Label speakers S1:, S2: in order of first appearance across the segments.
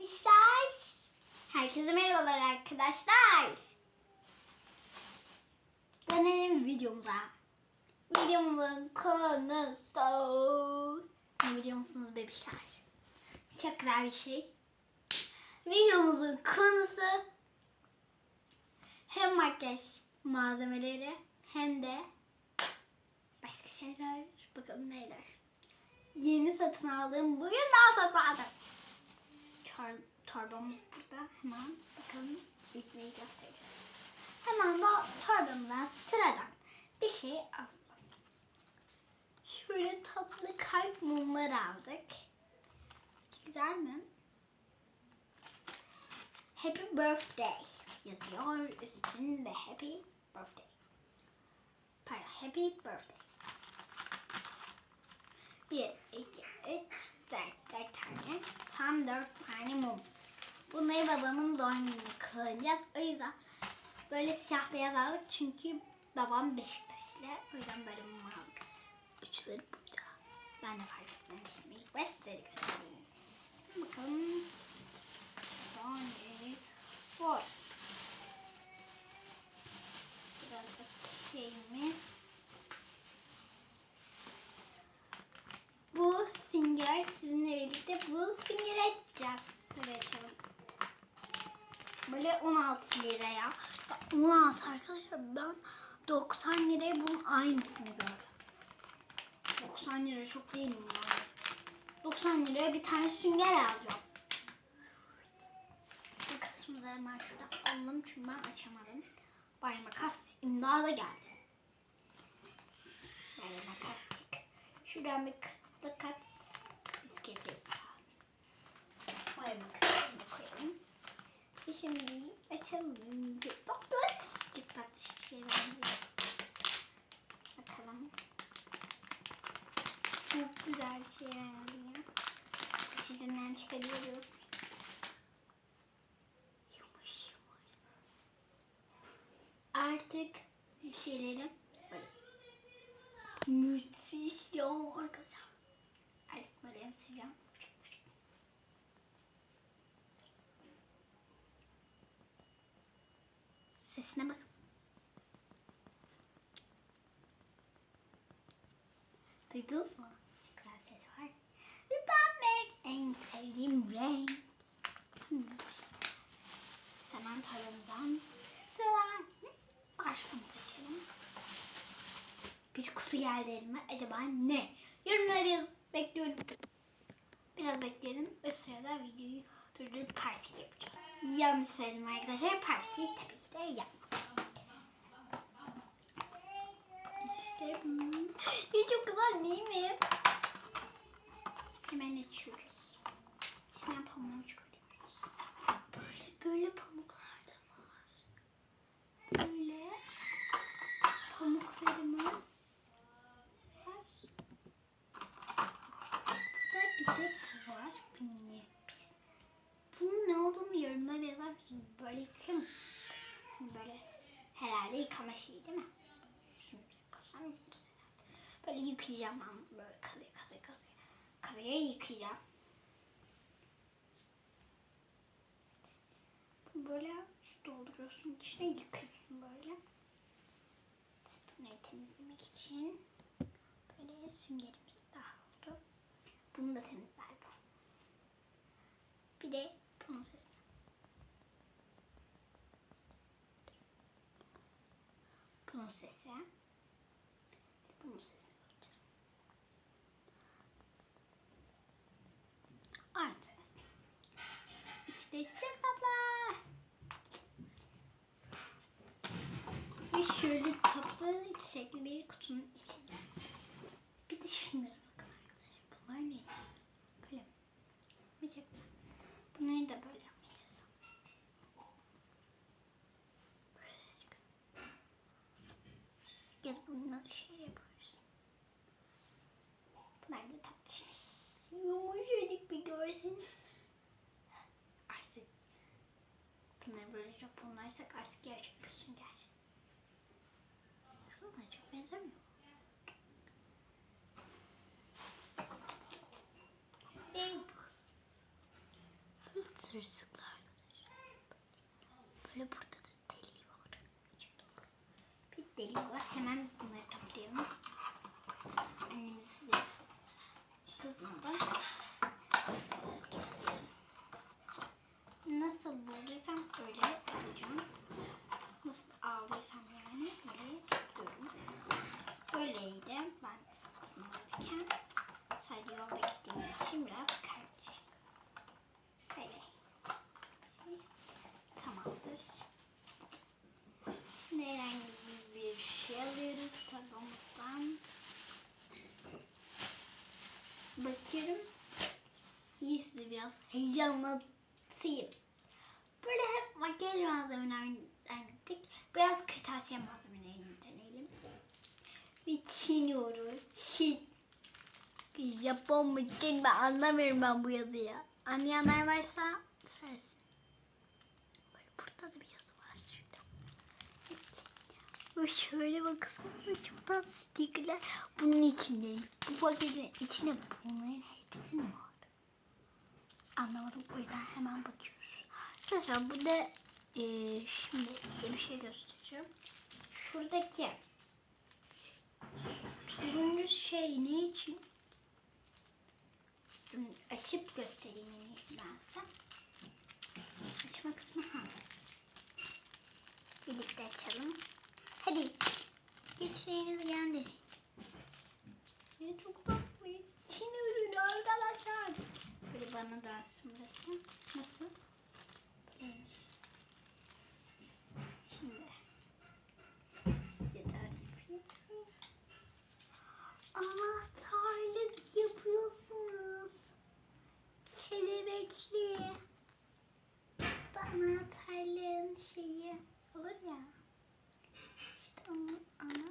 S1: Bişler. Herkese merhabalar arkadaşlar. Dönelim videomuza. Videomuzun konusu... Ne biliyor musunuz bebişler? Çok güzel bir şey. Videomuzun konusu hem makyaj malzemeleri hem de başka şeyler. Bakalım neler. Yeni satın aldığım bugün daha satın aldım. Çor torbamız burada. Hemen bakalım ilk neyi göstereceğiz. Hemen de torbamdan sıradan bir şey aldım. Şöyle tatlı kalp mumları aldık. Güzel mi? Happy Birthday yazıyor. Üstünde Happy Birthday. Pardon, Happy Birthday. Bir, iki, üç, dört, dört tane. Tam dört tane mum. Bunları babamın doğum gününde kullanacağız. O yüzden böyle siyah beyaz aldık. Çünkü babam Beşiktaşlı. O yüzden böyle mum aldık. Uçları burada. Ben de fark etmemiştim. İlk baş size göstereyim. Bakalım. Geri. Var. Sıradaki şeyimiz. Bu sünger sizinle birlikte bu sünger Şöyle açalım. Böyle 16 liraya. Ya 16 arkadaşlar ben 90 liraya bunun aynısını gördüm. 90 lira çok değil mi yani? 90 liraya bir tane sünger alacağım. Bu kısmımızı hemen şuradan alalım çünkü ben açamadım. Bay makas imdada geldi. Bay makas çık. Şuradan bir kıtlık kat. Biz keseriz. Bay makasını koyalım. Ve şimdi açalım. Doktor tatlış bir şey var. Bakalım. Çok güzel bir şey herhalde ya. Şuradan çıkarıyoruz. Yumuş yumuş. Artık bir şeyleri böyle müthiş ya arkadaşlar. Artık böyle yansıyacağım. Sesine bak. Duydunuz mu? Çok güzel ses var. Pembe en sevdiğim renk. Hemen tarafından sıra ne? Başlığımı seçelim. Bir kutu geldi elime. Acaba ne? Yorumları yaz. Bekliyorum. Biraz bekleyelim. O sırada videoyu durdurup parti yapacağız. Yanlış söyledim arkadaşlar. Partiyi tabii ki de yapmadım. İşte bu. Ya çok güzel değil mi? Hemen açıyoruz. İçinden pamuğu çıkarıyoruz. Böyle böyle pamuklar da var. Böyle pamuklarımız var. Burada bir de bu var. Bu ne? Bunun ne olduğunu mısın? Böyle yıkıyor musunuz? Şimdi böyle herhalde yıkama şeyi değil mi? Şimdi herhalde. Böyle yıkayacağım ben böyle kazıya kazıya kazıya. Kazıya yıkayacağım. Böyle su dolduruyorsun içine yıkıyorsun böyle. Bunları temizlemek için böyle süngerimiz daha oldu. Bunu da temizler bu. Bir de bunun sesini. Bunun sesi. Bunun sesine bakacağız. Aynı ses. İşte çok tatlı. Ve şöyle tatlı çiçekli bir kutunun içinde. Bir de şunlara bakın arkadaşlar. Bunlar ne? Böyle. Yapmayacaklar. Bunları da böyle yapmayacağız. Böyle seçtik. Ya da bunları şey yapıyoruz. Bunlar da tatlı. Yumuşacık bir görseniz. Artık bunları böyle Japonlarsak artık gerçek bir sünger. Baksana çok benzemiyor. Ve bu. arkadaşlar. Böyle burada da delik var. Bir delik var. Hemen bunları toplayalım. Annemiz de kızmadan. Bulduysam öyle yapacağım. Nasıl aldıysam yani öyle topluyorum. Böyleydi ben sınavdayken. Sadece yolda gittiğim için biraz karışık. Böyle. Şey, Tamamdır. Şimdi herhangi bir şey alıyoruz tabağımızdan. Bakıyorum ki size biraz heyecanlatayım. Böyle hep makyaj malzemelerinden gittik. Biraz kırtasiye malzemelerini deneyelim. Ve çiniyoruz. Çin. Japon mu Çin mi anlamıyorum ben bu yazıyı. Anlayanlar varsa söylesin. Böyle burada da bir yazı var şurada. Ve şöyle baksana çok tatlı stickerler. Bunun içindeyim. Bu paketin içine bunların hepsi var? Anlamadım o yüzden hemen bakıyoruz. Arkadaşlar burada eee, şimdi size bir şey göstereceğim. Şuradaki turuncu şey ne için? Açıp göstereyim en iyisi ben size. Açma kısmı ha. Birlikte açalım. Hadi. Geçeceğiniz geldi. Ya çok tatlıyız. Çin ürünü arkadaşlar. Böyle bana dönsün burası. Nasıl? Böyleymiş. Şimdi. Size tarif yapayım. Anahtarlık yapıyorsunuz. Kelebekli. Bu da anahtarlığın şeyi olur ya. İşte onun ana.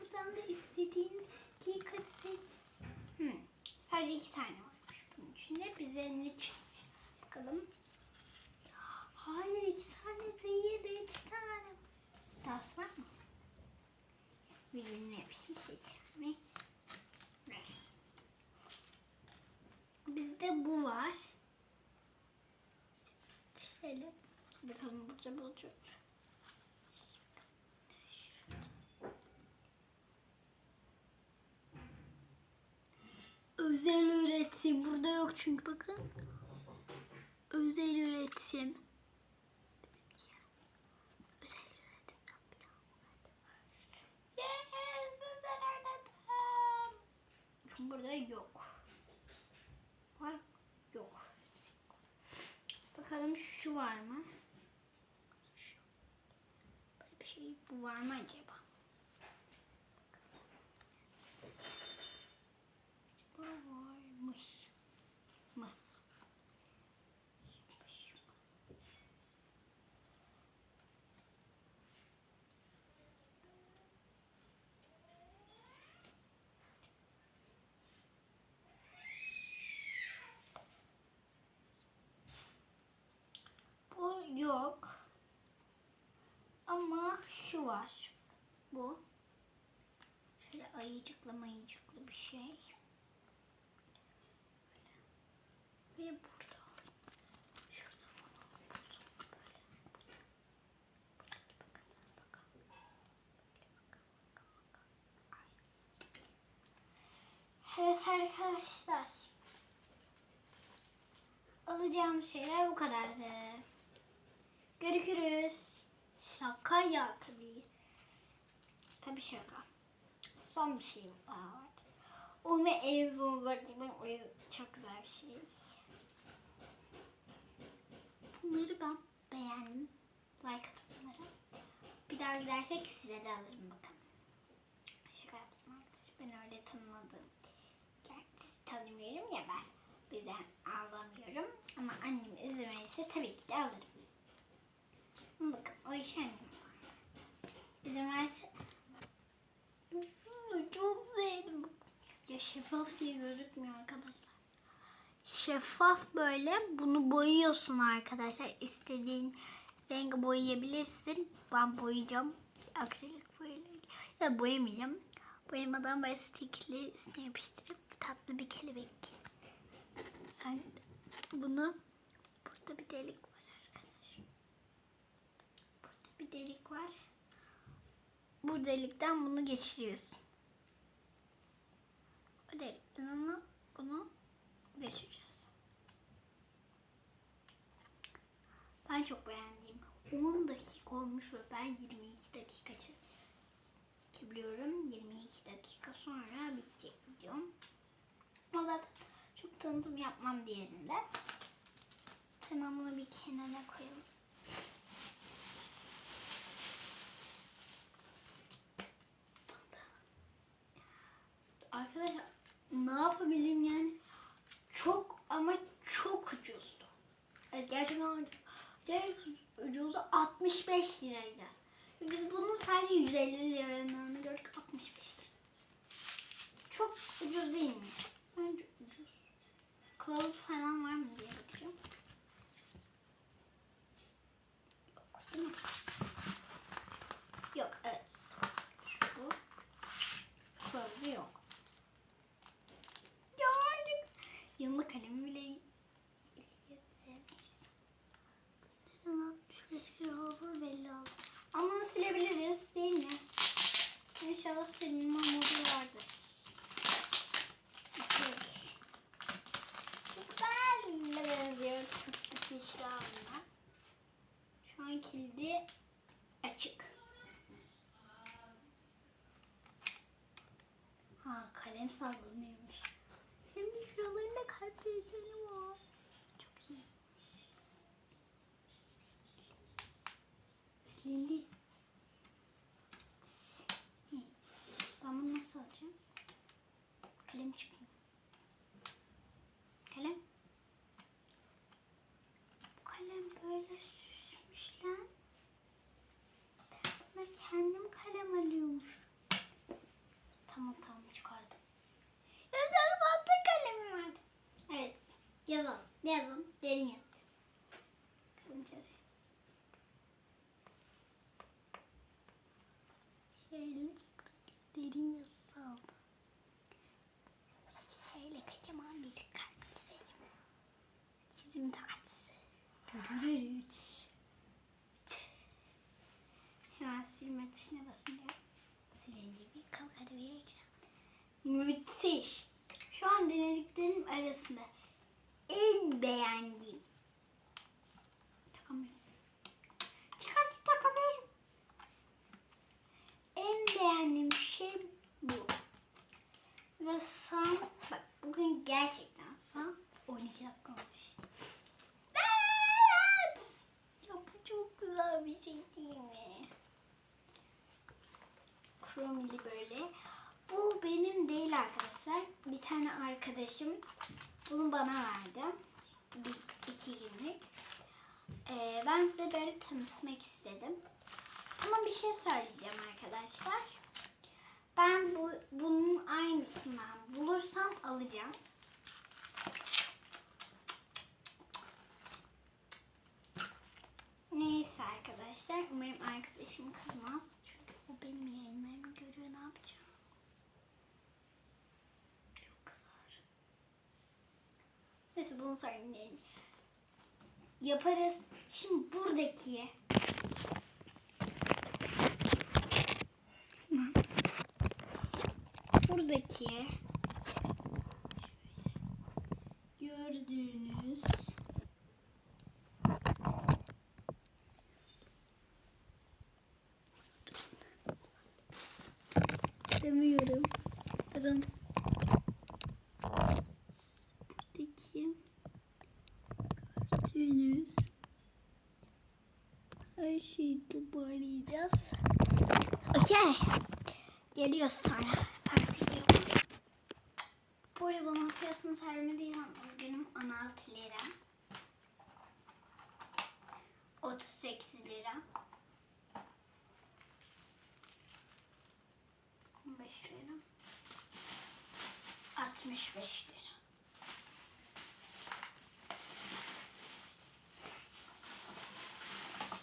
S1: Buradan da istediğiniz sticker seç. Hmm. Sadece iki tane varmış bunun içinde. Bize ne? Bakalım. Hayır iki tane değil. Üç tane. Daha var mı? Birbirine yapayım seçimi. Bizde bu var. Şöyle. Bakalım burada bulacak. Özel üretim. Burada yok çünkü bakın. Özel üretim. Özel üretim. Çünkü burada yok. Var Yok. Bakalım şu var mı? Şu. Böyle bir şey bu var mı acaba? Bu varmış mı? Bu yok. Ama şu var. Bu. Şöyle ayıcıklı mayıcıklı bir şey. Ve burada. Şurada bunu buldum. Böyle. Burada. Buradaki bakın. Bakın. Böyle bakın. Bakın. Bakın. Evet arkadaşlar. Alacağım şeyler bu kadardı. Görüşürüz. Şaka ya tabii. Tabii şaka. Son bir şey var. Onu en son sakladım. O çok güzel bir şey. Bunları ben beğendim. Like atın bunlara. Bir daha gidersek size de alırım bakın. Şaka yaptım arkadaşlar. Ben öyle tanımadım. Gerçi tanımıyorum ya ben. O yüzden alamıyorum. Ama annem izin tabii ki de alırım. Bakın o iş annem. İzin verse çok sevdim. Ya şeffaf diye gözükmüyor arkadaşlar. Şeffaf böyle bunu boyuyorsun arkadaşlar. İstediğin rengi boyayabilirsin. Ben boyayacağım. Akrilik boyayla. Ya boyamayacağım. Boyamadan böyle stickerleri üstüne yapıştırıp tatlı bir kelebek. Sen bunu burada bir delik var arkadaşlar. Burada bir delik var. Bu delikten bunu geçiriyorsun. O delikten onu bunu geçireceğiz. Ben çok beğendiğim 10 dakika olmuş ve ben 22 dakika çekebiliyorum. 22 dakika sonra bitecek videom. O zaten çok tanıtım yapmam diğerinde. Tamam bunu bir kenara koyalım. Arkadaşlar ne yapabilirim yani? Çok ama çok ucuzdu. Evet gerçekten gerçekten ucuzu 65 liraydı. Ve Biz bunu sadece 150 liranın gördük 65 lira. Çok ucuz değil mi? Bence ucuz. Kılavuz falan var mı diye bakacağım. Yok, değil mi? Yok evet. Bu. Kılavuzu yok. Ya yanında kalemi bile. Neden 65 lira olduğu belli oldu. Ama silebiliriz? senin Kalem çıkmıyor. Kalem. Bu kalem böyle süsmüş lan. Ben buna kendim kalem alıyormuş. Tamam tamam çıkardım. Yazar bantı kalemim vardı. Evet. Yazalım. Yazalım. Derin yaz. Kalem çalışıyor. Şöyle çok derin yazısı oldu. Şöyle kocaman bir kalp çizelim. Tahtası. Dürürürüt. Hemen silme tuşuna basınca silindi bir kalkadı bir ekran. Müthiş. Şu an denediklerim arasında en beğendiğim. Takamıyorum. Çıkartıp takamıyorum. En beğendiğim şey bu. Ve son, bak bugün gerçekten son 12 dakika olmuş. Evet! Ya bu çok güzel bir şey değil mi? Chromili böyle. Bu benim değil arkadaşlar. Bir tane arkadaşım bunu bana verdi. Bir, iki günlük. Ee, ben size böyle tanıtmak istedim. Ama bir şey söyleyeceğim arkadaşlar. Ben bu bunun aynısından bulursam alacağım. Neyse arkadaşlar. Umarım arkadaşım kızmaz. Çünkü o benim yayınlarımı görüyor. Ne yapacağım? Çok kızar. Neyse bunu söyleyelim. Yaparız. Şimdi buradaki buradaki gördüğünüz her şeyi toparlayacağız. Okey. Geliyoruz sonra. Pers geliyor. Bu arada bunun fiyatını söylemediysem üzgünüm. 16 lira. 38 lira. 15 lira. 65 lira.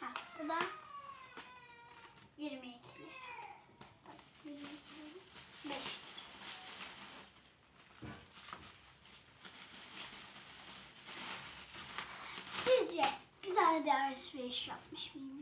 S1: Ha, bu da 22 lira. 22 lira. 5 lira. Sence güzel bir alışveriş yapmış mıyım?